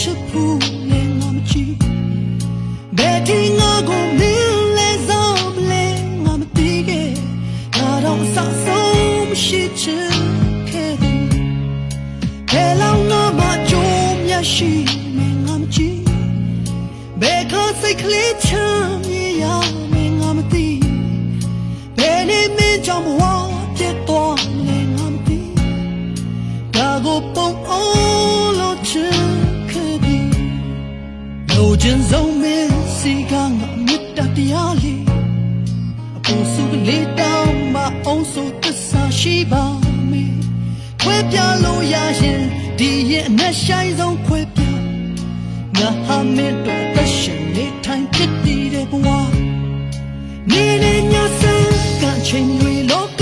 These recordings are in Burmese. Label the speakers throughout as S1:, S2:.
S1: ချက်ဖို့လဲငါမကြည့်ဘယ်ဒီငါကိုမင်းလဲစားမလဲငါမသိခဲ့ငါတော့စဆုံးမရှိချင်ခဲ့ဘူးဘယ်လောက်ငါမကြုံမျက်ရှိမင်းငါမကြည့်ဘယ်ကစိတ်ကလေးချမ်းမြေရမင်းငါမသိဘယ်နေမင်းကြောင့်ဘဝပြတ်သွားလဲငါမသိဒါကိုပုံအောင် ချင်ဆုံးမင်းစီကငါမေတ္တာတရားလေးအပူစုကလေးတောင်းမအောင်ဆိုသစ္စာရှိပါမယ်ခွဲပြလို့ရရင်ဒီရဲ့အနက်ဆိုင်ဆုံးခွဲပြငါဟာမင်းတို့တရှင်နေထိုင်ဖြစ်တည်တဲ့ဘဝနေနေညစံကချင်းတွေလော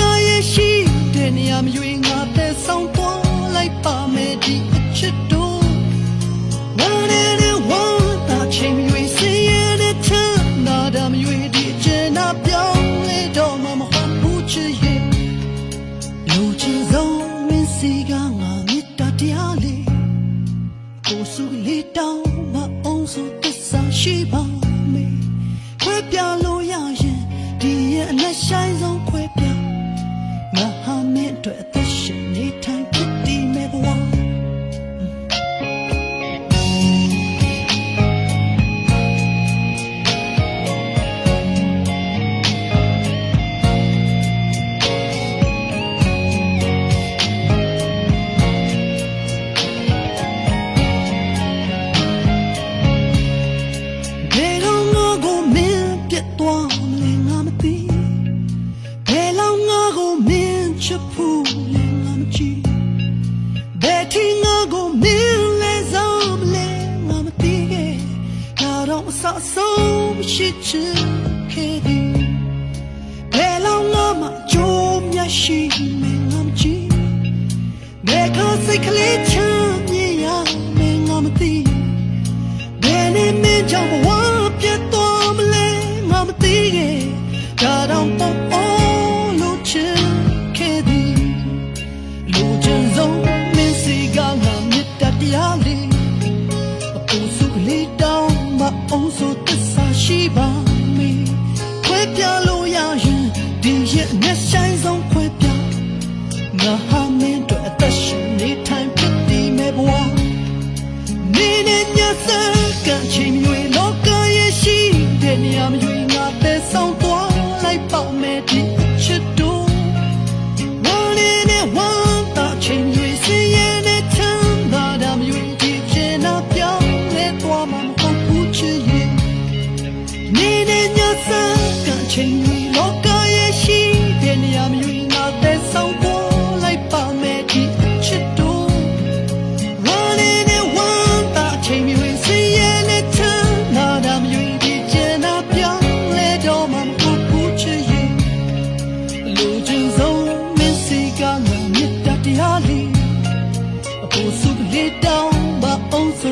S1: ရှိပါမယ်ခွဲပြလို့ရရင်ဒီရဲ့အလက်ဆိုင်ဆုံးခွဲပြငါဟာမင်းအတွက်အသက်ရှင် ဆအဆုံးမရှိချစ်ခဲ့သည်ဘယ်လောက်ငါမှကြိုးမြတ်ရှိမယ်ငါမကြည့်ဘယ်ကစိတ်ကလေးချမ်းမြေရမယ်ငါမသိဘယ်နဲ့မင်းကြောင့် Thank you.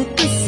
S1: que